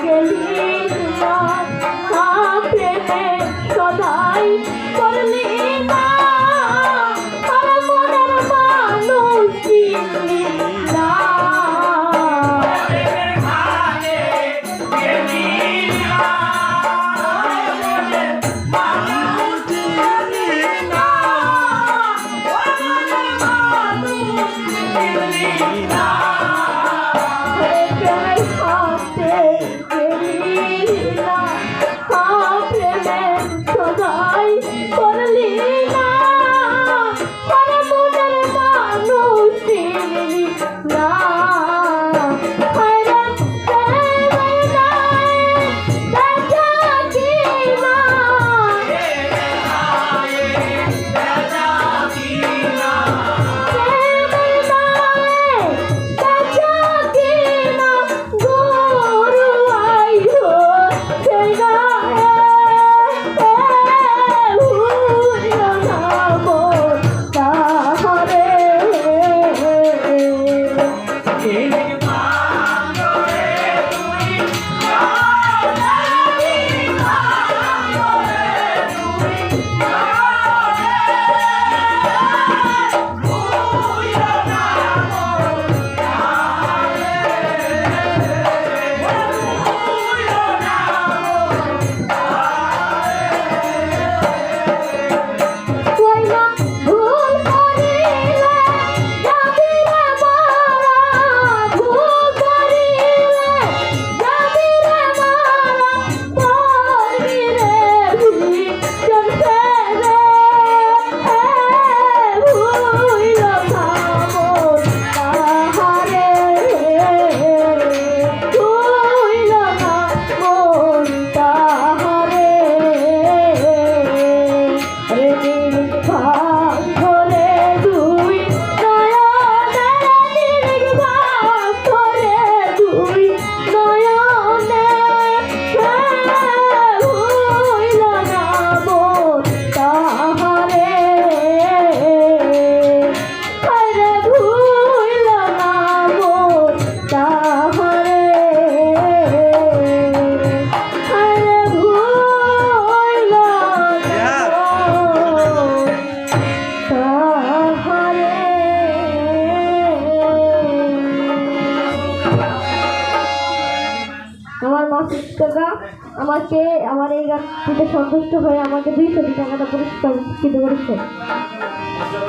Senhor. আমার শিক্ষিকা আমাকে আমার এই গানটিতে সন্তুষ্ট হয়ে আমাকে দুই দুইশোটি টাকাটা পুরস্কার করেছে।